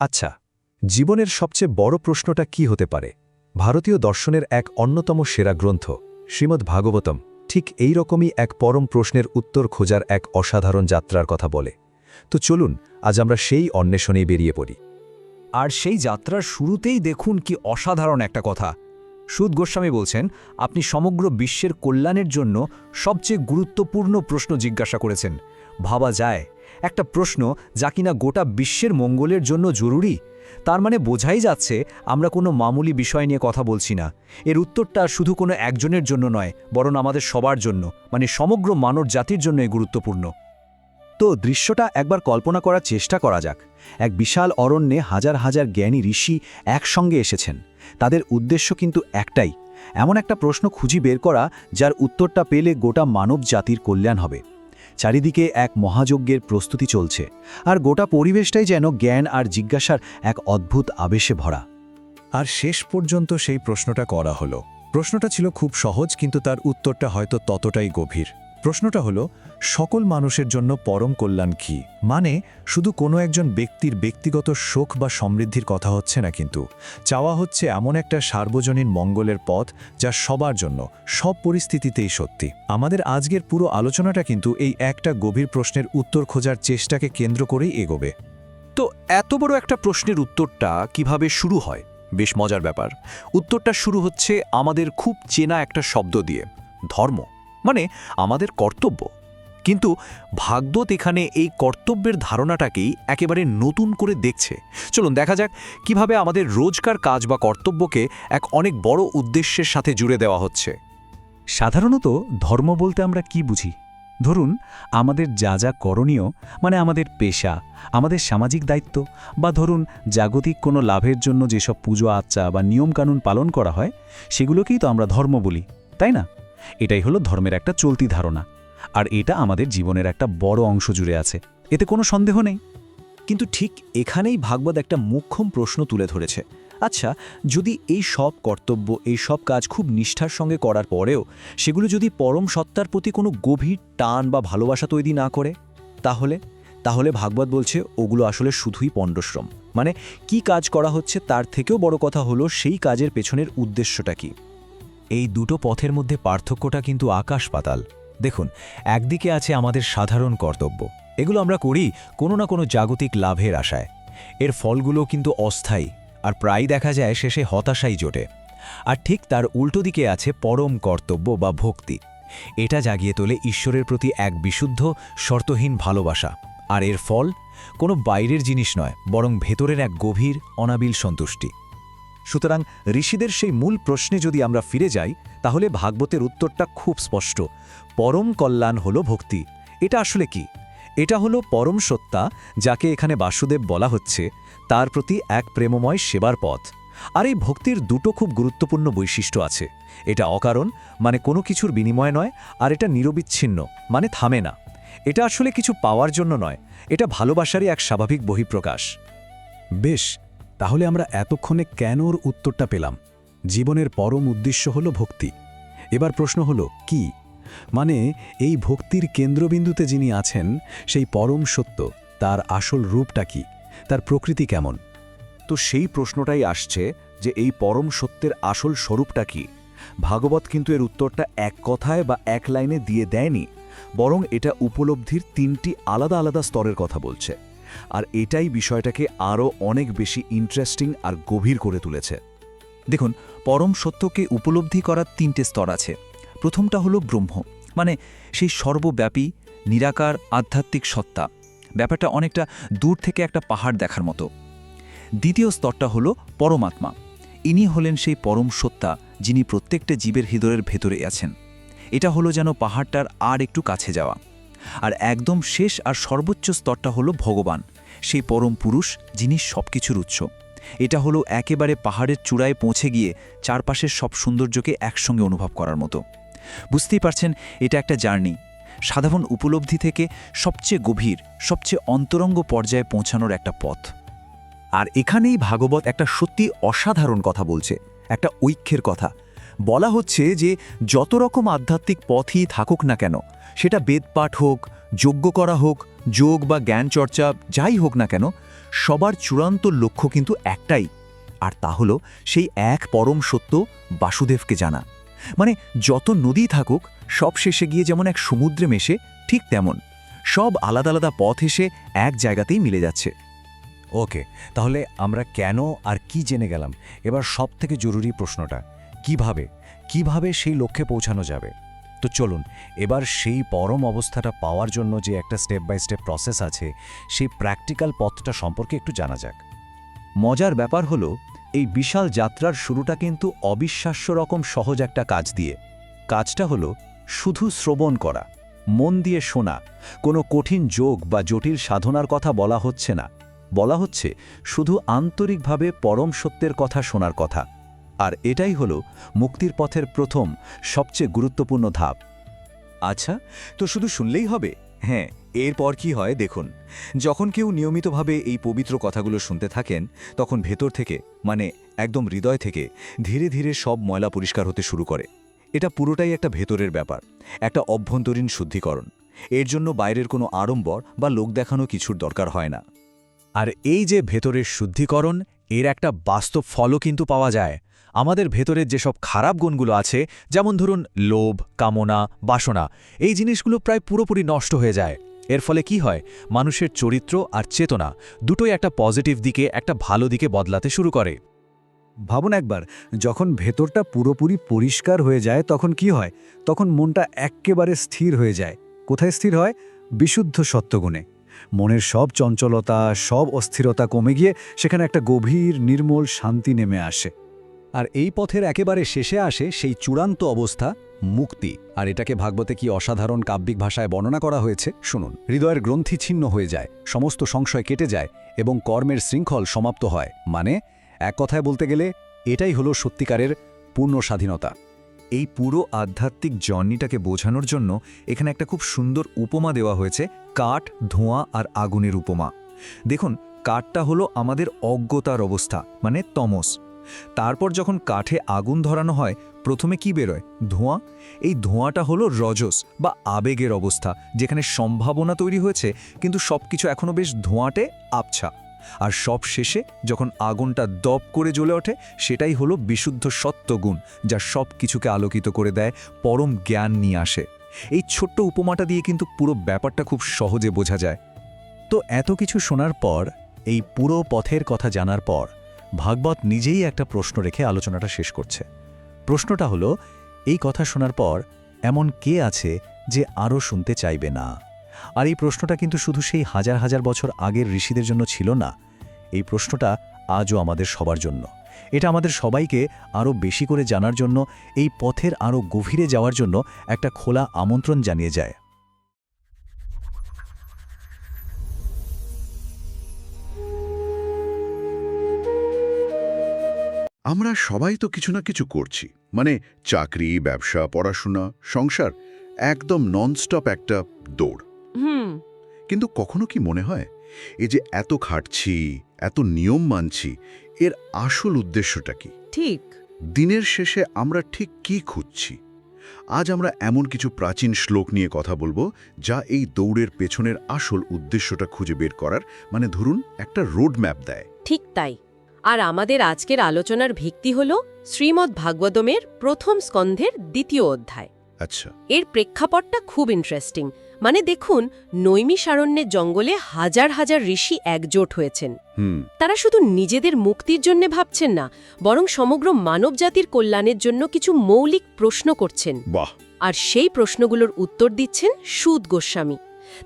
আচ্ছা জীবনের সবচেয়ে বড় প্রশ্নটা কি হতে পারে? ভারতীয় দর্শনের এক অন্যতম সেরা গ্রন্থ, শ্রীমদ্ ভাগবতম, ঠিক এই রকমই এক পরম প্রশ্নের উত্তর খোঁজার এক অসাধারণ যাত্রার কথা বলে। তো চলুন, আজ আমরা সেই অন্বেষণেই বেরিয়ে পড়ি। আর সেই যাত্রার শুরুতেই দেখুন কি অসাধারণ একটা কথা। সুদ গোস্বামী বলছেন, আপনি সমগ্র বিশ্বের কল্যাণের জন্য সবচেয়ে গুরুত্বপূর্ণ প্রশ্ন জিজ্ঞাসা করেছেন। ভাবা যায় একটা প্রশ্ন যা কিনা গোটা বিশ্বের মঙ্গলের জন্য জরুরি। তার মানে বোঝাই যাচ্ছে আমরা কোনো মামুলি বিষয় নিয়ে কথা বলছি না। এর উত্তরটা শুধু কোনো একজনের জন্য নয়, বরং আমাদের সবার জন্য মানে সমগ্র মানব জাতির জন্যই গুরুত্বপূর্ণ। তো দৃশ্যটা একবার কল্পনা করার চেষ্টা করা যাক। এক বিশাল অরণ্যে হাজার হাজার জ্ঞানী ঋষি একসঙ্গে এসেছেন। তাদের উদ্দেশ্য কিন্তু একটাই, এমন একটা প্রশ্ন খুঁজি বের করা, যার উত্তরটা পেলে গোটা মানব জাতির কল্যাণ হবে। চারিদিকে এক মহাযজ্ঞের প্রস্তুতি চলছে, আর গোটা পরিবেশটাই যেন জ্ঞান আর জিজ্ঞাসার এক অদ্ভুত আবেশে ভরা। আর শেষ পর্যন্ত সেই প্রশ্নটা করা হলো। প্রশ্নটা ছিল খুব সহজ, কিন্তু তার উত্তরটা হয়তো ততটাই গভীর। প্রশ্নটা হলো, সকল মানুষের জন্য পরম কল্যাণ কি? মানে শুধু কোনো একজন ব্যক্তির ব্যক্তিগত শোক বা সমৃদ্ধির কথা হচ্ছে না কিন্তু। চাওয়া হচ্ছে এমন একটা সার্বজনীন মঙ্গলের পথ যা সবার জন্য, সব পরিস্থিতিতেই সত্যি। আমাদের আজকের পুরো আলোচনাটা কিন্তু এই একটা গভীর প্রশ্নের উত্তর খোঁজার চেষ্টাকে কেন্দ্র করেই এগোবে। তো এত বড় একটা প্রশ্নের উত্তরটা কীভাবে শুরু হয়? বেশ মজার ব্যাপার। উত্তরটা শুরু হচ্ছে আমাদের খুব চেনা একটা শব্দ দিয়ে, ধর্ম। মানে আমাদের কর্তব্য। কিন্তু ভাগবত এখানে এই কর্তব্যের ধারণাটাকেই একেবারে নতুন করে দেখছে। চলুন দেখা যাক কীভাবে আমাদের রোজকার কাজ বা কর্তব্যকে এক অনেক বড় উদ্দেশ্যের সাথে জুড়ে দেওয়া হচ্ছে। সাধারণত ধর্ম বলতে আমরা কি বুঝি? ধরুন, আমাদের যা যা করণীয় মানে আমাদের পেশা, আমাদের সামাজিক দায়িত্ব, বা ধরুন, জাগতিক কোনো লাভের জন্য যেসব পুজো আচ্চা বা নিয়মকানুন পালন করা হয়, সেগুলোকেই তো আমরা ধর্ম বলি, তাই না? এটাই হলো ধর্মের একটা চলতি ধারণা। আর এটা আমাদের জীবনের একটা বড় অংশ জুড়ে আছে। এতে কোনো সন্দেহ নেই। কিন্তু ঠিক এখানেই ভাগবত একটা মুখ্যম প্রশ্ন তুলে ধরেছে। আচ্ছা যদি এই সব কর্তব্য, এই সব কাজ খুব নিষ্ঠার সঙ্গে করার পরেও সেগুলো যদি পরম সত্তার প্রতি কোনো গভীর টান বা ভালোবাসা তৈরি না করে, তাহলে? তাহলে ভাগবত বলছে, ওগুলো আসলে শুধুই পণ্ডশ্রম। মানে কি কাজ করা হচ্ছে তার থেকেও বড় কথা হলো সেই কাজের পেছনের উদ্দেশ্যটা কি? এই দুটো পথের মধ্যে পার্থক্যটা কিন্তু আকাশ পাতাল। দেখুন, একদিকে আছে আমাদের সাধারণ কর্তব্য। এগুলো আমরা করি কোনো না কোনো জাগতিক লাভের আশায়। এর ফলগুলো কিন্তু অস্থায়ী, আর প্রায় দেখা যায় শেষে হতাশাই জোটে। আর ঠিক তার উল্টো দিকে আছে পরম কর্তব্য বা ভক্তি। এটা জাগিয়ে তোলে ঈশ্বরের প্রতি এক বিশুদ্ধ, শর্তহীন ভালোবাসা। আর এর ফল কোনো বাইরের জিনিস নয়, বরং ভেতরের এক গভীর, অনাবিল সন্তুষ্টি। সুতরাং ঋষিদের সেই মূল প্রশ্নে যদি আমরা ফিরে যাই, তাহলে ভাগবতের উত্তরটা খুব স্পষ্ট। পরম কল্যাণ হল ভক্তি। এটা আসলে কি? এটা হলো পরম সত্তা, যাকে এখানে বাসুদেব বলা হচ্ছে, তার প্রতি এক প্রেমময় সেবার পথ। আর এই ভক্তির দুটো খুব গুরুত্বপূর্ণ বৈশিষ্ট্য আছে। এটা অকারণ মানে কোনো কিছুর বিনিময় নয়, আর এটা নিরবিচ্ছিন্ন মানে থামে না। এটা আসলে কিছু পাওয়ার জন্য নয়, এটা ভালোবাসারই এক স্বাভাবিক বহিঃপ্রকাশ। বেশ তাহলে আমরা এতক্ষণে কেন ওর উত্তরটা পেলাম? জীবনের পরম উদ্দেশ্য হল ভক্তি। এবার প্রশ্ন হলো, কি? মানে এই ভক্তির কেন্দ্রবিন্দুতে যিনি আছেন, সেই পরম সত্য, তার আসল রূপটা কি? তার প্রকৃতি কেমন? তো সেই প্রশ্নটাই আসছে যে এই পরম সত্যের আসল স্বরূপটা কি? ভাগবত কিন্তু এর উত্তরটা এক কথায় বা এক লাইনে দিয়ে দেয়নি, বরং এটা উপলব্ধির তিনটি আলাদা আলাদা স্তরের কথা বলছে। আর এটাই বিষয়টাকে আরও অনেক বেশি ইন্টারেস্টিং আর গভীর করে তুলেছে। দেখুন, পরম সত্যকে উপলব্ধি করার তিনটে স্তর আছে। প্রথমটা হলো ব্রহ্ম মানে সেই সর্বব্যাপী, নিরাকার, আধ্যাত্মিক সত্তা। ব্যাপারটা অনেকটা দূর থেকে একটা পাহাড় দেখার মতো। দ্বিতীয় স্তরটা হলো পরমাত্মা। ইনি হলেন সেই পরম সত্তা, যিনি প্রত্যেকটা জীবের হৃদয়ের ভেতরে আছেন। এটা হলো যেন পাহাড়টার আর একটু কাছে যাওয়া। আর একদম শেষ আর সর্বোচ্চ স্তরটা হলো ভগবান, সেই পরম পুরুষ যিনি সব কিছুর উৎস। এটা হলো একেবারে পাহাড়ের চূড়ায় পৌঁছে গিয়ে চারপাশের সব সৌন্দর্যকে একসঙ্গে অনুভব করার মতো। বুঝতেই পারছেন, এটা একটা জার্নি। সাধারণ উপলব্ধি থেকে সবচেয়ে গভীর, সবচেয়ে অন্তরঙ্গ পর্যায়ে পৌঁছানোর একটা পথ। আর এখানেই ভাগবত একটা সত্যি অসাধারণ কথা বলছে, একটা ঐক্যের কথা। বলা হচ্ছে যে যত রকম আধ্যাত্মিক পথই থাকুক না কেন, সেটা বেদপাঠ হোক, যজ্ঞ করা হোক, যোগ বা জ্ঞান চর্চা যাই হোক না কেন, সবার চূড়ান্ত লক্ষ্য কিন্তু একটাই। আর তা হলো সেই এক পরম সত্য বাসুদেবকে জানা। মানে যত নদী থাকুক, সব শেষে গিয়ে যেমন এক সমুদ্রে মেশে, ঠিক তেমন। সব আলাদা আলাদা পথ এসে এক জায়গাতেই মিলে যাচ্ছে। ওকে, তাহলে আমরা কেন আর কি জেনে গেলাম? এবার সব থেকে জরুরি প্রশ্নটা। কীভাবে কীভাবে সেই লক্ষ্যে পৌঁছানো যাবে? তো চলুন, এবার সেই পরম অবস্থাটা পাওয়ার জন্য যে একটা স্টেপ বাই স্টেপ প্রসেস আছে, সেই প্র্যাকটিক্যাল পথটা সম্পর্কে একটু জানা যাক। মজার ব্যাপার হলো, এই বিশাল যাত্রার শুরুটা কিন্তু অবিশ্বাস্য রকম সহজ একটা কাজ দিয়ে। কাজটা হলো শুধু শ্রবণ করা, মন দিয়ে শোনা, কোনো কঠিন যোগ বা জটিল সাধনার কথা বলা হচ্ছে না। বলা হচ্ছে শুধু আন্তরিকভাবে পরম সত্যের কথা শোনার কথা। আর এটাই হলো মুক্তির পথের প্রথম, সবচেয়ে গুরুত্বপূর্ণ ধাপ। আচ্ছা তো শুধু শুনলেই হবে? হ্যাঁ এরপর কি হয় দেখুন। যখন কেউ নিয়মিতভাবে এই পবিত্র কথাগুলো শুনতে থাকেন, তখন ভেতর থেকে মানে একদম হৃদয় থেকে, ধীরে ধীরে সব ময়লা পরিষ্কার হতে শুরু করে। এটা পুরোটাই একটা ভেতরের ব্যাপার, একটা অভ্যন্তরীণ শুদ্ধিকরণ। এর জন্য বাইরের কোনো আড়ম্বর বা লোক দেখানো কিছুর দরকার হয় না। আর এই যে ভেতরের শুদ্ধিকরণ এর একটা বাস্তব ফলও কিন্তু পাওয়া যায়। আমাদের ভেতরের যেসব খারাপ গুণগুলো আছে, যেমন ধরুন লোভ, কামনা, বাসনা, এই জিনিসগুলো প্রায় পুরোপুরি নষ্ট হয়ে যায়। এর ফলে কি হয়? মানুষের চরিত্র আর চেতনা দুটোই একটা পজিটিভ দিকে, একটা ভালো দিকে বদলাতে শুরু করে। ভাবুন একবার, যখন ভেতরটা পুরোপুরি পরিষ্কার হয়ে যায়, তখন কি হয়? তখন মনটা এক্কেবারে স্থির হয়ে যায়। কোথায় স্থির হয়? বিশুদ্ধ সত্যগুণে। মনের সব চঞ্চলতা, সব অস্থিরতা কমে গিয়ে সেখানে একটা গভীর, নির্মল শান্তি নেমে আসে। আর এই পথের একেবারে শেষে আসে সেই চূড়ান্ত অবস্থা, মুক্তি। আর এটাকে ভাগবতে কি অসাধারণ কাব্যিক ভাষায় বর্ণনা করা হয়েছে? শুনুন। হৃদয়ের গ্রন্থি ছিন্ন হয়ে যায়, সমস্ত সংশয় কেটে যায় এবং কর্মের শৃঙ্খল সমাপ্ত হয়। মানে এক কথায় বলতে গেলে, এটাই হলো সত্যিকারের পূর্ণ স্বাধীনতা। এই পুরো আধ্যাত্মিক জর্নিটাকে বোঝানোর জন্য এখানে একটা খুব সুন্দর উপমা দেওয়া হয়েছে, কাঠ, ধোঁয়া আর আগুনের উপমা। দেখুন, কাঠটা হলো আমাদের অজ্ঞতার অবস্থা মানে তমস। তারপর যখন কাঠে আগুন ধরানো হয়, প্রথমে কি বেরোয়? ধোঁয়া। এই ধোঁয়াটা হলো রজস বা আবেগের অবস্থা, যেখানে সম্ভাবনা তৈরি হয়েছে, কিন্তু সবকিছু এখনও বেশ ধোঁয়াটে, আবছা। আর সব শেষে যখন আগুনটা দপ করে জ্বলে ওঠে, সেটাই হলো বিশুদ্ধ সত্যগুণ, যা সব কিছুকে আলোকিত করে দেয়, পরম জ্ঞান নিয়ে আসে। এই ছোট্ট উপমাটা দিয়ে কিন্তু পুরো ব্যাপারটা খুব সহজে বোঝা যায়। তো এত কিছু শোনার পর, এই পুরো পথের কথা জানার পর, ভাগবত নিজেই একটা প্রশ্ন রেখে আলোচনাটা শেষ করছে। প্রশ্নটা হলো, এই কথা শোনার পর, এমন কে আছে যে আরও শুনতে চাইবে না? আর এই প্রশ্নটা কিন্তু শুধু সেই হাজার হাজার বছর আগের ঋষিদের জন্য ছিল না, এই প্রশ্নটা আজও আমাদের সবার জন্য। এটা আমাদের সবাইকে আরও বেশি করে জানার জন্য, এই পথের আরও গভীরে যাওয়ার জন্য একটা খোলা আমন্ত্রণ জানিয়ে যায়। আমরা সবাই তো কিছু না কিছু করছি মানে চাকরি, ব্যবসা, পড়াশোনা, সংসার, একদম ননস্টপ একটা দৌড়। হুম। কিন্তু কখনো কি মনে হয় এই যে এত খাটছি এত নিয়ম মানছি এর আসল উদ্দেশ্যটা কি? ঠিক। দিনের শেষে আমরা ঠিক কি খুঁজছি? আজ আমরা এমন কিছু প্রাচীন শ্লোক নিয়ে কথা বলব যা এই দৌড়ের পেছনের আসল উদ্দেশ্যটা খুঁজে বের করার মানে ধরুন একটা রোড ম্যাপ দেয়। ঠিক তাই। আর আমাদের আজকের আলোচনার ভিত্তি হল শ্রীমদ্ ভাগবতমের প্রথম স্কন্ধের দ্বিতীয় অধ্যায়। আচ্ছা। এর প্রেক্ষাপটটা খুব ইন্টারেস্টিং মানে দেখুন নৈমিষারণ্যের জঙ্গলে হাজার হাজার ঋষি একজোট হয়েছেন। তারা শুধু নিজেদের মুক্তির জন্য ভাবছেন না বরং সমগ্র মানবজাতির কল্যাণের জন্য কিছু মৌলিক প্রশ্ন করছেন। বাহ! আর সেই প্রশ্নগুলোর উত্তর দিচ্ছেন সুদ গোস্বামী।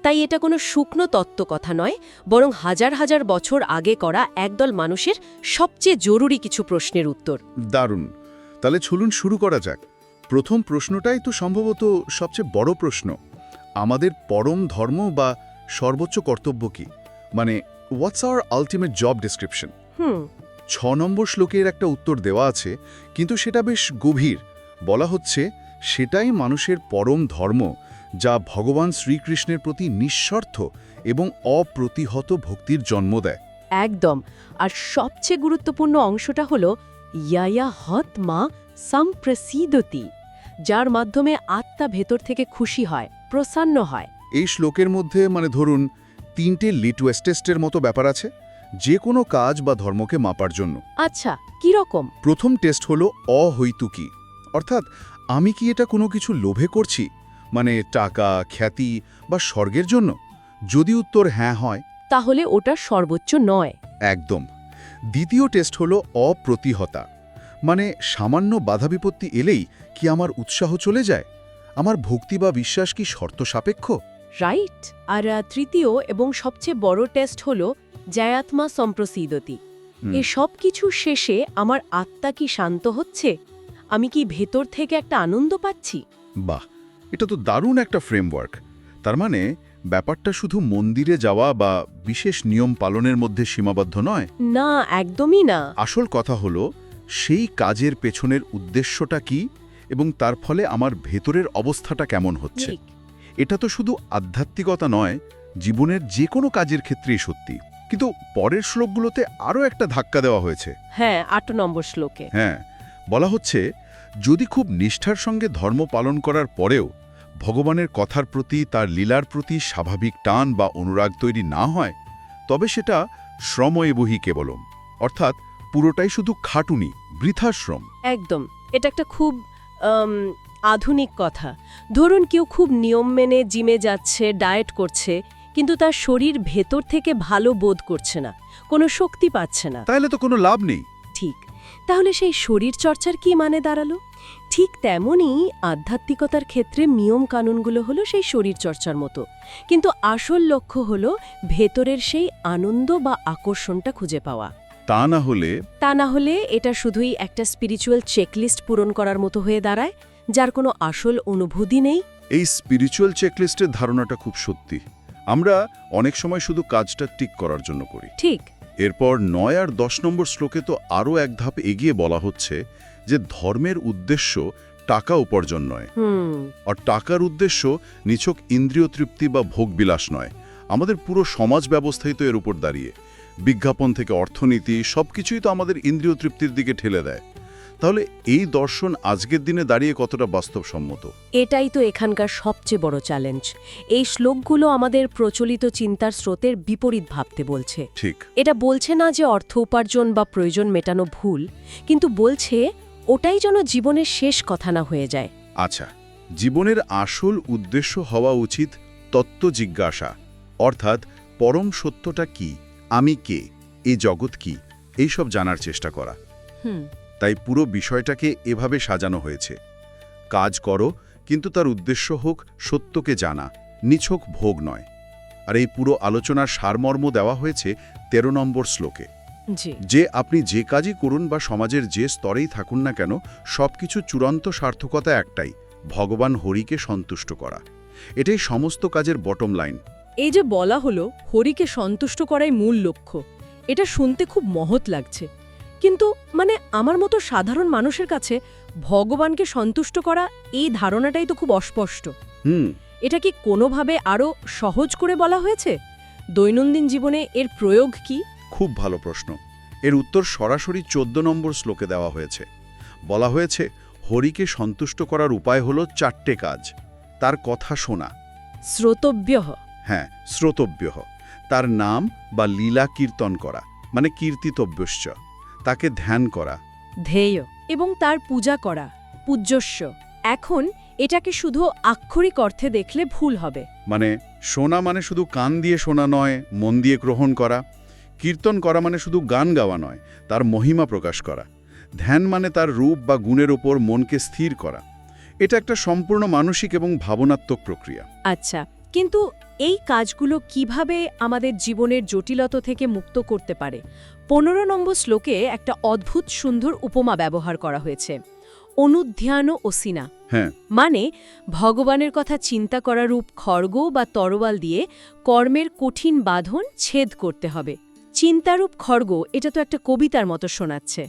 তাই এটা কোনো শুকনো তত্ত্ব কথা নয় বরং হাজার হাজার বছর আগে করা একদল মানুষের সবচেয়ে জরুরি কিছু প্রশ্নের উত্তর। দারুণ। তাহলে চলুন শুরু করা যাক। প্রথম প্রশ্নটাই তো সম্ভবত সবচেয়ে বড় প্রশ্ন। আমাদের পরম ধর্ম বা সর্বোচ্চ কর্তব্য কি? মানে what's our ultimate job description হুম। ছ নম্বর শ্লোকের একটা উত্তর দেওয়া আছে কিন্তু সেটা বেশ গভীর। বলা হচ্ছে সেটাই মানুষের পরম ধর্ম যা ভগবান শ্রীকৃষ্ণের প্রতি নিঃস্বার্থ এবং অপ্রতিহত ভক্তির জন্ম দেয়। একদম। আর সবচেয়ে গুরুত্বপূর্ণ অংশটা হল ইয়ায়া হত মা সম্প্রসিদতি। যার মাধ্যমে আত্মা ভেতর থেকে খুশি হয় প্রসন্ন হয়। এই শ্লোকের মধ্যে মানে ধরুন তিনটে লিটওয়েস্টেস্টের মতো ব্যাপার আছে যে কোনো কাজ বা ধর্মকে মাপার জন্য। আচ্ছা কি রকম? প্রথম টেস্ট হলো অহৈতুকী। অর্থাৎ আমি কি এটা কোনো কিছু লোভে করছি? মানে টাকা খ্যাতি বা স্বর্গের জন্য? যদি উত্তর হ্যাঁ হয়। তাহলে ওটা সর্বোচ্চ নয়। একদম। দ্বিতীয় টেস্ট হলো অপ্রতিহতা। মানে সামান্য বাধা বিপত্তি এলেই কি আমার উৎসাহ চলে যায়? আমার ভক্তি বা বিশ্বাস কি শর্ত সাপেক্ষ? রাইট আর তৃতীয় এবং সবচেয়ে বড় টেস্ট হল জায়াত্মা সম্প্রসিদতি। এ সব কিছু শেষে আমার আত্মা কি শান্ত হচ্ছে? আমি কি ভেতর থেকে একটা আনন্দ পাচ্ছি? বাহ! এটা তো দারুণ একটা ফ্রেমওয়ার্ক তার মানে ব্যাপারটা শুধু মন্দিরে যাওয়া বা বিশেষ নিয়ম পালনের মধ্যে সীমাবদ্ধ নয়? না একদমই না। আসল কথা হলো সেই কাজের পেছনের উদ্দেশ্যটা কি এবং তার ফলে আমার ভেতরের অবস্থাটা কেমন হচ্ছে? এটা তো শুধু আধ্যাত্মিকতা নয় জীবনের যে কোনো কাজের ক্ষেত্রেই সত্যি। কিন্তু পরের শ্লোকগুলোতে আরও একটা ধাক্কা দেওয়া হয়েছে। হ্যাঁ আট নম্বর শ্লোকে। হ্যাঁ বলা হচ্ছে যদি খুব নিষ্ঠার সঙ্গে ধর্ম পালন করার পরেও ভগবানের কথার প্রতি তার লীলার প্রতি স্বাভাবিক টান বা অনুরাগ তৈরি না হয় তবে সেটা শ্রময়েবহি কেবলম। অর্থাৎ পুরোটাই শুধু খাটুনি বৃথাশ্রম। একদম। এটা একটা খুব আধুনিক কথা। ধরুন কেউ খুব নিয়ম মেনে জিমে যাচ্ছে ডায়েট করছে কিন্তু তার শরীর ভেতর থেকে ভালো বোধ করছে না কোনো শক্তি পাচ্ছে না। তাহলে তো কোনো লাভ নেই। ঠিক। তাহলে সেই শরীর চর্চার কি মানে দাঁড়াল? ঠিক তেমনই আধ্যাত্মিকতার ক্ষেত্রে নিয়ম কানুনগুলো হলো সেই শরীর চর্চার মতো। কিন্তু আসল লক্ষ্য হলো ভেতরের সেই আনন্দ বা আকর্ষণটা খুঁজে পাওয়া। তা না হলে তা না হলে এটা শুধুই একটা স্পিরিচুয়াল চেকলিস্ট পূরণ করার মতো হয়ে দাঁড়ায় যার কোনো আসল অনুভূতি নেই। এই স্পিরিচুয়াল চেকলিস্টের ধারণাটা খুব সত্যি। আমরা অনেক সময় শুধু কাজটা টিক করার জন্য করি। ঠিক। এরপর নয় আর দশ নম্বর শ্লোকে তো আরও এক ধাপ এগিয়ে বলা হচ্ছে যে ধর্মের উদ্দেশ্য টাকা উপার্জন নয়। হুম। আর টাকার উদ্দেশ্য নিছক ইন্দ্রিয় তৃপ্তি বা ভোগবিলাস নয়। আমাদের পুরো সমাজ ব্যবস্থাই তো এর উপর দাঁড়িয়ে। বিজ্ঞাপন থেকে অর্থনীতি সবকিছুই তো আমাদের ইন্দ্রিয় তৃপ্তির দিকে ঠেলে দেয়। তাহলে এই দর্শন আজকের দিনে দাঁড়িয়ে কতটা বাস্তবসম্মত? এটাই তো এখানকার সবচেয়ে বড় চ্যালেঞ্জ এই শ্লোকগুলো আমাদের প্রচলিত চিন্তার স্রোতের বিপরীত ভাবতে বলছে। ঠিক। এটা বলছে না যে অর্থ উপার্জন বা প্রয়োজন মেটানো ভুল কিন্তু বলছে ওটাই যেন জীবনের শেষ কথা না হয়ে যায়। আচ্ছা জীবনের আসল উদ্দেশ্য হওয়া উচিত তত্ত্ব জিজ্ঞাসা অর্থাৎ পরম সত্যটা কি? আমি কে? এই জগৎ কি? এইসব জানার চেষ্টা করা। তাই পুরো বিষয়টাকে এভাবে সাজানো হয়েছে। কাজ করো কিন্তু তার উদ্দেশ্য হোক সত্যকে জানা নিছক ভোগ নয়। আর এই পুরো আলোচনার সারমর্ম দেওয়া হয়েছে তেরো নম্বর শ্লোকে। যে আপনি যে কাজই করুন বা সমাজের যে স্তরেই থাকুন না কেন সবকিছু চূড়ান্ত সার্থকতা একটাই ভগবান হরিকে সন্তুষ্ট করা। এটাই সমস্ত কাজের বটম লাইন এই যে বলা হলো হরিকে সন্তুষ্ট করাই মূল লক্ষ্য। এটা শুনতে খুব মহৎ লাগছে। কিন্তু মানে আমার মতো সাধারণ মানুষের কাছে ভগবানকে সন্তুষ্ট করা এই ধারণাটাই তো খুব অস্পষ্ট। হুম। এটা কি কোনোভাবে আরও সহজ করে বলা হয়েছে? দৈনন্দিন জীবনে এর প্রয়োগ কি? খুব ভালো প্রশ্ন। এর উত্তর সরাসরি চোদ্দ নম্বর শ্লোকে দেওয়া হয়েছে। বলা হয়েছে হরিকে সন্তুষ্ট করার উপায় হলো চারটে কাজ। তার কথা শোনা। শ্রোতব্য হ্যাঁ শ্রোতব্য তার নাম বা লীলা কীর্তন করা মানে কীর্তিতব্যশ্চ। তাকে ধ্যান করা। ধ্যেয় এবং তার পূজা করা পূজ্যস্য এখন এটাকে শুধু আক্ষরিক অর্থে দেখলে ভুল হবে। মানে শোনা মানে শুধু কান দিয়ে শোনা নয় মন দিয়ে গ্রহণ করা। কীর্তন করা মানে শুধু গান গাওয়া নয় তার মহিমা প্রকাশ করা। ধ্যান মানে তার রূপ বা গুণের ওপর মনকে স্থির করা। এটা একটা সম্পূর্ণ মানসিক এবং ভাবনাত্মক প্রক্রিয়া। আচ্ছা কিন্তু এই কাজগুলো কীভাবে আমাদের জীবনের জটিলতা থেকে মুক্ত করতে পারে? পনেরো নম্বর শ্লোকে একটা অদ্ভুত সুন্দর উপমা ব্যবহার করা হয়েছে। অনুধ্যান ও সিনা। হ্যাঁ। মানে ভগবানের কথা চিন্তা করা রূপ খড়গ বা তরোয়াল দিয়ে কর্মের কঠিন বাঁধন ছেদ করতে হবে। চিন্তারূপ খড়গ এটা তো একটা কবিতার মতো শোনাচ্ছে।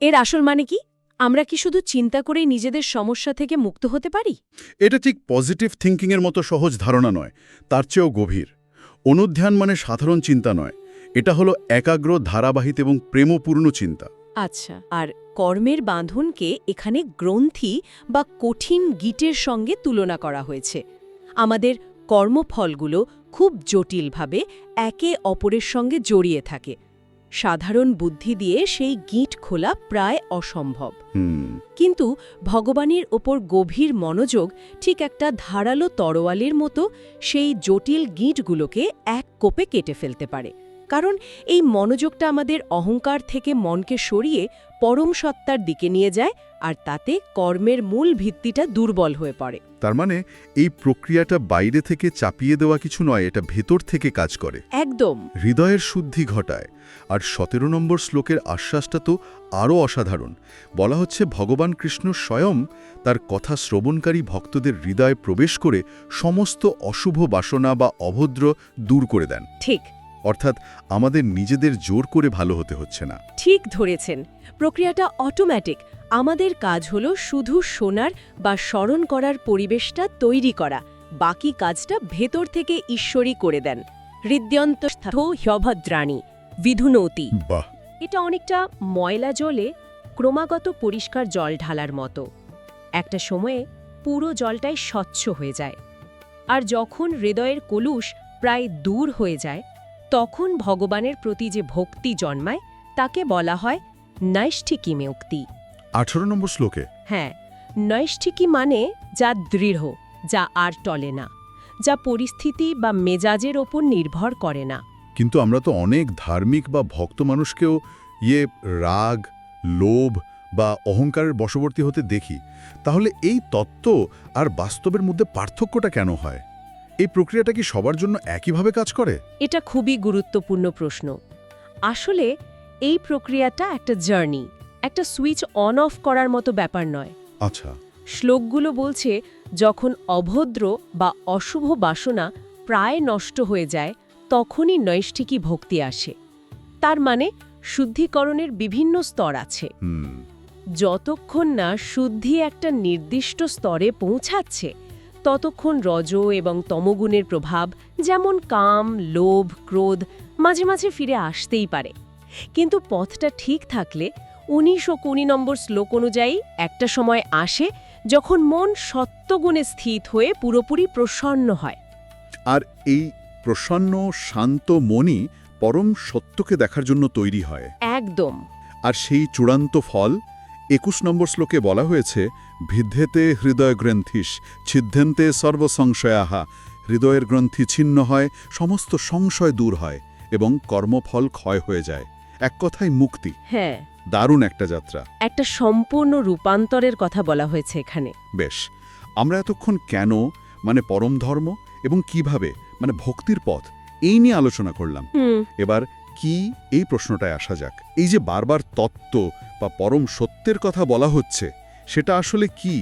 এর আসল মানে কি? আমরা কি শুধু চিন্তা করেই নিজেদের সমস্যা থেকে মুক্ত হতে পারি? এটা ঠিক পজিটিভ থিঙ্কিংয়ের মতো সহজ ধারণা নয় তার চেয়েও গভীর। অনুধ্যান মানে সাধারণ চিন্তা নয় এটা হলো একাগ্র ধারাবাহিত এবং প্রেমপূর্ণ চিন্তা। আচ্ছা আর কর্মের বাঁধনকে এখানে গ্রন্থি বা কঠিন গিটের সঙ্গে তুলনা করা হয়েছে। আমাদের কর্মফলগুলো খুব জটিলভাবে একে অপরের সঙ্গে জড়িয়ে থাকে সাধারণ বুদ্ধি দিয়ে সেই গিঁট খোলা প্রায় অসম্ভব। কিন্তু ভগবানের ওপর গভীর মনোযোগ ঠিক একটা ধারালো তরোয়ালের মতো সেই জটিল গিঁটগুলোকে এক কোপে কেটে ফেলতে পারে। কারণ এই মনোযোগটা আমাদের অহংকার থেকে মনকে সরিয়ে পরম সত্তার দিকে নিয়ে যায় আর তাতে কর্মের মূল ভিত্তিটা দুর্বল হয়ে পড়ে। তার মানে এই প্রক্রিয়াটা বাইরে থেকে চাপিয়ে দেওয়া কিছু নয় এটা ভেতর থেকে কাজ করে। একদম। হৃদয়ের শুদ্ধি ঘটায়। আর সতেরো নম্বর শ্লোকের আশ্বাসটা তো আরও অসাধারণ। বলা হচ্ছে ভগবান কৃষ্ণ স্বয়ং তার কথা শ্রবণকারী ভক্তদের হৃদয়ে প্রবেশ করে সমস্ত অশুভ বাসনা বা অভদ্র দূর করে দেন। ঠিক। অর্থাৎ আমাদের নিজেদের জোর করে ভালো হতে হচ্ছে না। ঠিক ধরেছেন। প্রক্রিয়াটা অটোম্যাটিক আমাদের কাজ হলো শুধু শোনার বা স্মরণ করার পরিবেশটা তৈরি করা। বাকি কাজটা ভেতর থেকে ঈশ্বরই করে দেন। হৃদ্যন্ত হ্যভদ্রাণী বিধুনৌতি। বাহ! এটা অনেকটা ময়লা জলে ক্রমাগত পরিষ্কার জল ঢালার মতো। একটা সময়ে পুরো জলটাই স্বচ্ছ হয়ে যায়। আর যখন হৃদয়ের কলুষ প্রায় দূর হয়ে যায় তখন ভগবানের প্রতি যে ভক্তি জন্মায় তাকে বলা হয় নৈষ্ঠিকী উক্তি আঠারো নম্বর শ্লোকে। হ্যাঁ নৈষ্ঠিকী মানে যা দৃঢ় যা আর টলে না যা পরিস্থিতি বা মেজাজের ওপর নির্ভর করে না। কিন্তু আমরা তো অনেক ধার্মিক বা ভক্ত মানুষকেও ইয়ে রাগ লোভ বা অহংকারের বশবর্তী হতে দেখি। তাহলে এই তত্ত্ব আর বাস্তবের মধ্যে পার্থক্যটা কেন হয়? এই প্রক্রিয়াটা কি সবার জন্য একইভাবে কাজ করে? এটা খুবই গুরুত্বপূর্ণ প্রশ্ন। আসলে এই প্রক্রিয়াটা একটা জার্নি একটা সুইচ অন অফ করার মতো ব্যাপার নয়। আচ্ছা। শ্লোকগুলো বলছে যখন অভদ্র বা অশুভ বাসনা প্রায় নষ্ট হয়ে যায় তখনই নৈষ্ঠিকী ভক্তি আসে। তার মানে শুদ্ধিকরণের বিভিন্ন স্তর আছে। যতক্ষণ না শুদ্ধি একটা নির্দিষ্ট স্তরে পৌঁছাচ্ছে ততক্ষণ রজ এবং তমগুণের প্রভাব যেমন কাম লোভ ক্রোধ মাঝে মাঝে ফিরে আসতেই পারে। কিন্তু পথটা ঠিক থাকলে উনিশ ও কুড়ি নম্বর শ্লোক অনুযায়ী একটা সময় আসে যখন মন সত্যগুণে স্থিত হয়ে পুরোপুরি প্রসন্ন হয়। আর এই প্রসন্ন শান্ত মনই পরম সত্যকে দেখার জন্য তৈরি হয়। একদম। আর সেই চূড়ান্ত ফল একুশ নম্বর শ্লোকে বলা হয়েছে ভিদ্ধেতে হৃদয় গ্রন্থিস ছিদ্ধেন্তে সর্বসংশয়াহা। হৃদয়ের গ্রন্থি ছিন্ন হয় সমস্ত সংশয় দূর হয় এবং কর্মফল ক্ষয় হয়ে যায়। এক কথায় মুক্তি। হ্যাঁ। দারুণ একটা যাত্রা। একটা সম্পূর্ণ রূপান্তরের কথা বলা হয়েছে এখানে। বেশ। আমরা এতক্ষণ কেন মানে পরম ধর্ম এবং কীভাবে মানে ভক্তির পথ এই নিয়ে আলোচনা করলাম। এবার কি এই প্রশ্নটায় আসা যাক। এই যে বারবার তত্ত্ব বা পরম সত্যের কথা বলা হচ্ছে সেটা আসলে কি?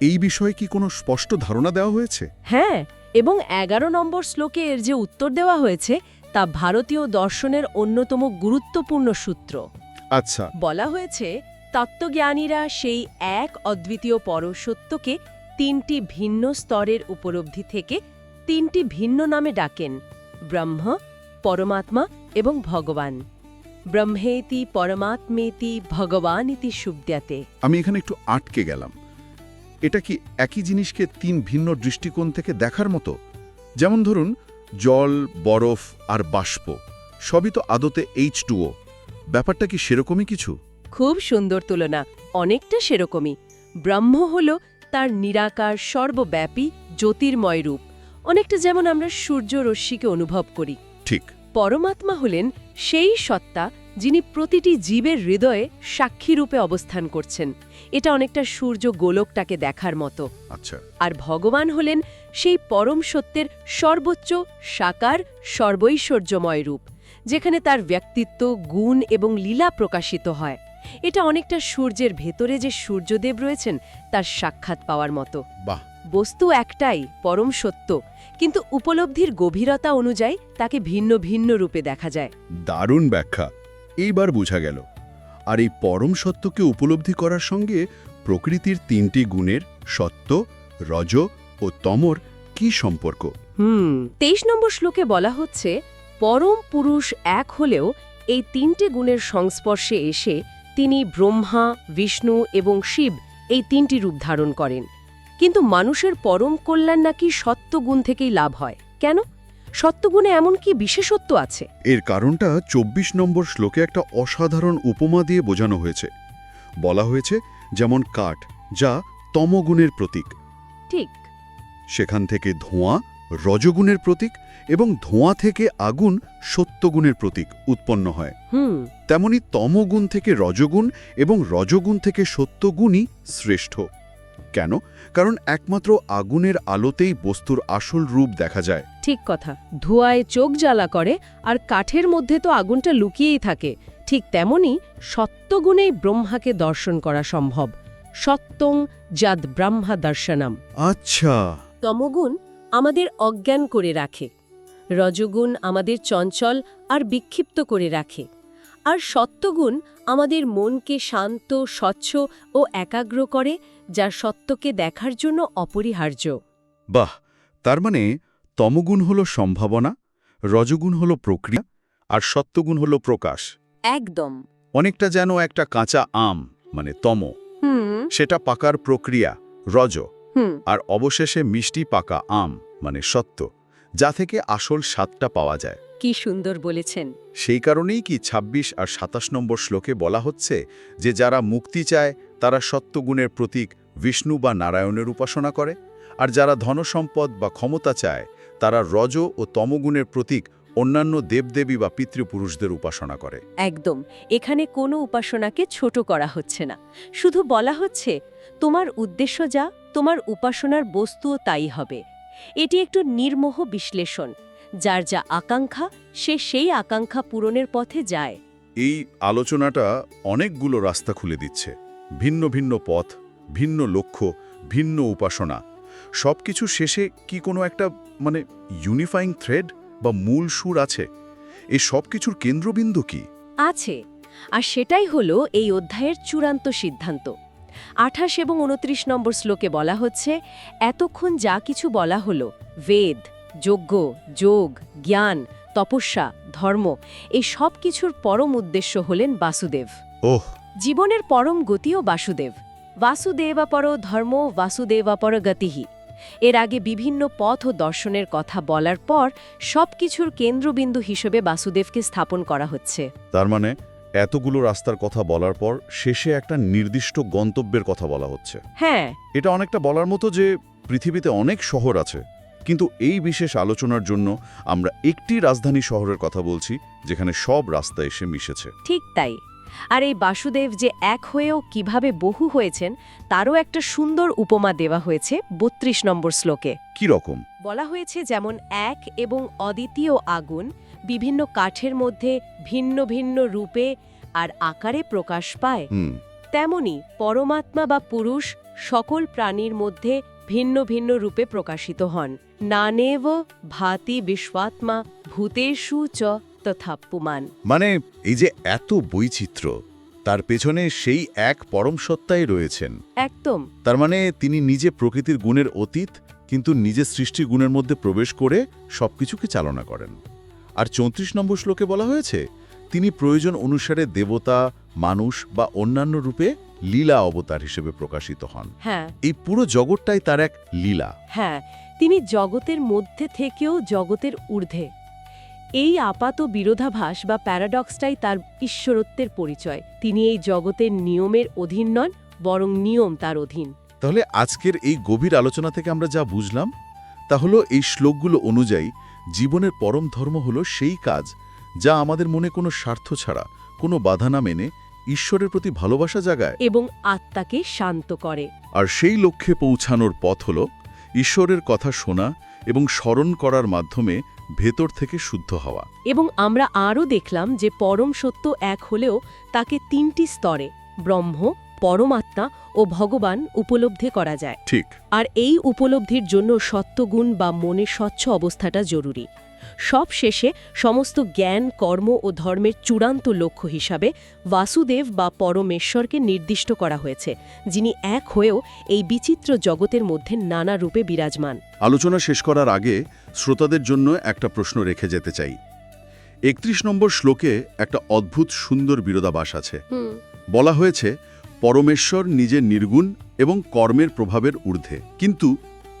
এই বিষয়ে কি কোনো স্পষ্ট ধারণা দেওয়া হয়েছে? হ্যাঁ এবং এগারো নম্বর শ্লোকে এর যে উত্তর দেওয়া হয়েছে তা ভারতীয় দর্শনের অন্যতম গুরুত্বপূর্ণ সূত্র। আচ্ছা। বলা হয়েছে তত্ত্বজ্ঞানীরা সেই এক অদ্বিতীয় পরসত্যকে তিনটি ভিন্ন স্তরের উপলব্ধি থেকে তিনটি ভিন্ন নামে ডাকেন। ব্রহ্ম পরমাত্মা এবং ভগবান। ব্রহ্মেতি পরমাত্মেতি ভগবান ইতি শুভ্যাতে আমি এখানে একটু আটকে গেলাম। এটা কি একই জিনিসকে তিন ভিন্ন দৃষ্টিকোণ থেকে দেখার মতো? যেমন ধরুন জল বরফ আর বাষ্প সবই তো আদতে এইচ টুও ব্যাপারটা কি সেরকমই কিছু? খুব সুন্দর তুলনা অনেকটা সেরকমই। ব্রহ্ম হল তার নিরাকার সর্বব্যাপী জ্যোতির্ময় রূপ। অনেকটা যেমন আমরা সূর্য রশ্মিকে অনুভব করি। ঠিক। পরমাত্মা হলেন সেই সত্তা যিনি প্রতিটি জীবের হৃদয়ে সাক্ষী রূপে অবস্থান করছেন। এটা অনেকটা সূর্য গোলকটাকে দেখার মতো। আচ্ছা। আর ভগবান হলেন সেই পরম সত্যের সর্বোচ্চ সাকার সর্বৈশ্বর্যময় রূপ যেখানে তার ব্যক্তিত্ব গুণ এবং লীলা প্রকাশিত হয়। এটা অনেকটা সূর্যের ভেতরে যে সূর্যদেব রয়েছেন তার সাক্ষাৎ পাওয়ার মতো। বাহ! বস্তু একটাই পরম সত্য। কিন্তু উপলব্ধির গভীরতা অনুযায়ী তাকে ভিন্ন ভিন্ন রূপে দেখা যায়। দারুণ ব্যাখ্যা। এইবার বোঝা গেল। আর এই পরম সত্যকে উপলব্ধি করার সঙ্গে প্রকৃতির তিনটি গুণের সত্য রজ ও তমর কি সম্পর্ক? হুম তেইশ নম্বর শ্লোকে বলা হচ্ছে পরম পুরুষ এক হলেও এই তিনটে গুণের সংস্পর্শে এসে তিনি ব্রহ্মা বিষ্ণু এবং শিব এই তিনটি রূপ ধারণ করেন। কিন্তু মানুষের পরম কল্যাণ নাকি সত্য গুণ থেকেই লাভ হয়। কেন? সত্যগুণে এমন কি বিশেষত্ব আছে? এর কারণটা ২৪ নম্বর শ্লোকে একটা অসাধারণ উপমা দিয়ে বোঝানো হয়েছে। বলা হয়েছে যেমন কাঠ যা তমগুণের প্রতীক। ঠিক। সেখান থেকে ধোঁয়া রজগুণের প্রতীক এবং ধোঁয়া থেকে আগুন সত্যগুণের প্রতীক উৎপন্ন হয়। হুম। তেমনি তমগুণ থেকে রজগুণ এবং রজগুণ থেকে সত্যগুণই শ্রেষ্ঠ। কেন? কারণ একমাত্র আগুনের আলোতেই বস্তুর আসল রূপ দেখা যায়। ঠিক কথা। ধোঁয়ায় চোখ জ্বালা করে আর কাঠের মধ্যে তো আগুনটা লুকিয়েই থাকে। ঠিক তেমনি সত্যগুণেই ব্রহ্মাকে দর্শন করা সম্ভব। সত্যং যাদ ব্রহ্মা দর্শনম। আচ্ছা। তমগুণ আমাদের অজ্ঞান করে রাখে। রজগুণ আমাদের চঞ্চল আর বিক্ষিপ্ত করে রাখে। আর সত্যগুণ আমাদের মনকে শান্ত স্বচ্ছ ও একাগ্র করে যা সত্যকে দেখার জন্য অপরিহার্য। বাহ তার মানে তমগুণ হল সম্ভাবনা রজগুণ হল প্রক্রিয়া আর সত্যগুণ হল প্রকাশ। একদম। অনেকটা যেন একটা কাঁচা আম মানে তম। সেটা পাকার প্রক্রিয়া রজ। আর অবশেষে মিষ্টি পাকা আম মানে সত্য যা থেকে আসল স্বাদটা পাওয়া যায়। কি সুন্দর বলেছেন। সেই কারণেই কি ২৬ আর ২৭ নম্বর শ্লোকে বলা হচ্ছে যে যারা মুক্তি চায় তারা সত্যগুণের প্রতীক বিষ্ণু বা নারায়ণের উপাসনা করে আর যারা ধনসম্পদ বা ক্ষমতা চায় তারা রজ ও তমগুণের প্রতীক অন্যান্য দেবদেবী বা পিতৃপুরুষদের উপাসনা করে। একদম এখানে কোনো উপাসনাকে ছোট করা হচ্ছে না। শুধু বলা হচ্ছে তোমার উদ্দেশ্য যা তোমার উপাসনার বস্তুও তাই হবে। এটি একটু নির্মোহ বিশ্লেষণ যার যা আকাঙ্ক্ষা সে সেই আকাঙ্ক্ষা পূরণের পথে যায়। এই আলোচনাটা অনেকগুলো রাস্তা খুলে দিচ্ছে ভিন্ন ভিন্ন পথ ভিন্ন লক্ষ্য ভিন্ন উপাসনা। সবকিছু শেষে কি কোনো একটা মানে ইউনিফাইং থ্রেড বা মূল সুর আছে? এই সব কিছুর কেন্দ্রবিন্দু কি? আছে। আর সেটাই হলো এই অধ্যায়ের চূড়ান্ত সিদ্ধান্ত। আঠাশ এবং উনত্রিশ নম্বর শ্লোকে বলা হচ্ছে এতক্ষণ যা কিছু বলা হলো বেদ যজ্ঞ যোগ জ্ঞান তপস্যা ধর্ম এই সব কিছুর পরম উদ্দেশ্য হলেন বাসুদেব। ওহ! জীবনের পরম গতিও বাসুদেব। বাসুদেবাপর ধর্ম বাসুদেবাপর গতিহি এর আগে বিভিন্ন পথ ও দর্শনের কথা বলার পর সবকিছুর কেন্দ্রবিন্দু হিসেবে বাসুদেবকে স্থাপন করা হচ্ছে। তার মানে এতগুলো রাস্তার কথা বলার পর শেষে একটা নির্দিষ্ট গন্তব্যের কথা বলা হচ্ছে। হ্যাঁ। এটা অনেকটা বলার মতো যে পৃথিবীতে অনেক শহর আছে কিন্তু এই বিশেষ আলোচনার জন্য আমরা একটি রাজধানী শহরের কথা বলছি যেখানে সব রাস্তা এসে মিশেছে। ঠিক তাই। আর এই বাসুদেব যে এক হয়েও কীভাবে বহু হয়েছেন তারও একটা সুন্দর উপমা দেওয়া হয়েছে বত্রিশ নম্বর শ্লোকে। কি রকম? বলা হয়েছে যেমন এক এবং অদ্বিতীয় আগুন বিভিন্ন কাঠের মধ্যে ভিন্ন ভিন্ন রূপে আর আকারে প্রকাশ পায়। তেমনি পরমাত্মা বা পুরুষ সকল প্রাণীর মধ্যে ভিন্ন ভিন্ন রূপে প্রকাশিত হন। নানেব ভাতি বিশ্বাত্মা ভূতেষু চ তথাপ্পুমান মানে এই যে এত বৈচিত্র্য তার পেছনে সেই এক পরম সত্তাই রয়েছেন। একদম। তার মানে তিনি নিজে প্রকৃতির গুণের অতীত কিন্তু নিজে সৃষ্টির গুণের মধ্যে প্রবেশ করে সবকিছুকে চালনা করেন। আর চৌত্রিশ নম্বর শ্লোকে বলা হয়েছে তিনি প্রয়োজন অনুসারে দেবতা মানুষ বা অন্যান্য রূপে লীলা অবতার হিসেবে প্রকাশিত হন। হ্যাঁ। এই পুরো জগৎটাই তার এক লীলা। হ্যাঁ তিনি জগতের মধ্যে থেকেও জগতের ঊর্ধ্বে। এই আপাত বিরোধাভাস বা প্যারাডক্সটাই তার ঈশ্বরত্বের পরিচয়। তিনি এই জগতের নিয়মের অধীন নন বরং নিয়ম তার অধীন। তাহলে আজকের এই গভীর আলোচনা থেকে আমরা যা বুঝলাম তা হলো এই শ্লোকগুলো অনুযায়ী জীবনের পরম ধর্ম হলো সেই কাজ যা আমাদের মনে কোনো স্বার্থ ছাড়া কোনো বাধা না মেনে ঈশ্বরের প্রতি ভালোবাসা জাগায়। এবং আত্মাকে শান্ত করে। আর সেই লক্ষ্যে পৌঁছানোর পথ হল ঈশ্বরের কথা শোনা এবং স্মরণ করার মাধ্যমে ভেতর থেকে শুদ্ধ হওয়া। এবং আমরা আরও দেখলাম যে পরম সত্য এক হলেও তাকে তিনটি স্তরে ব্রহ্ম পরমাত্মা ও ভগবান উপলব্ধি করা যায়। ঠিক। আর এই উপলব্ধির জন্য সত্যগুণ বা মনের স্বচ্ছ অবস্থাটা জরুরি। সব শেষে সমস্ত জ্ঞান কর্ম ও ধর্মের চূড়ান্ত লক্ষ্য হিসাবে বাসুদেব বা পরমেশ্বরকে নির্দিষ্ট করা হয়েছে যিনি এক হয়েও এই বিচিত্র জগতের মধ্যে নানা রূপে বিরাজমান। আলোচনা শেষ করার আগে শ্রোতাদের জন্য একটা প্রশ্ন রেখে যেতে চাই। একত্রিশ নম্বর শ্লোকে একটা অদ্ভুত সুন্দর বিরোধাবাস আছে। বলা হয়েছে পরমেশ্বর নিজে নির্গুণ এবং কর্মের প্রভাবের ঊর্ধ্বে কিন্তু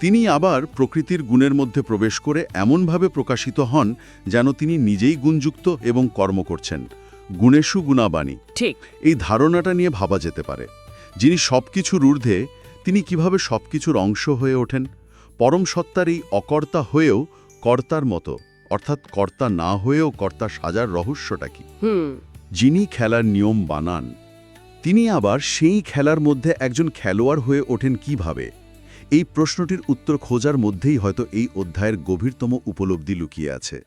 তিনি আবার প্রকৃতির গুণের মধ্যে প্রবেশ করে এমনভাবে প্রকাশিত হন যেন তিনি নিজেই গুণযুক্ত এবং কর্ম করছেন। গুণেশু গুণাবাণী। ঠিক। এই ধারণাটা নিয়ে ভাবা যেতে পারে। যিনি সবকিছুর ঊর্ধ্বে তিনি কীভাবে সবকিছুর অংশ হয়ে ওঠেন? পরম সত্তার এই অকর্তা হয়েও কর্তার মতো অর্থাৎ কর্তা না হয়েও কর্তা সাজার রহস্যটা কি? যিনি খেলার নিয়ম বানান তিনি আবার সেই খেলার মধ্যে একজন খেলোয়াড় হয়ে ওঠেন কীভাবে? এই প্রশ্নটির উত্তর খোঁজার মধ্যেই হয়তো এই অধ্যায়ের গভীরতম উপলব্ধি লুকিয়ে আছে।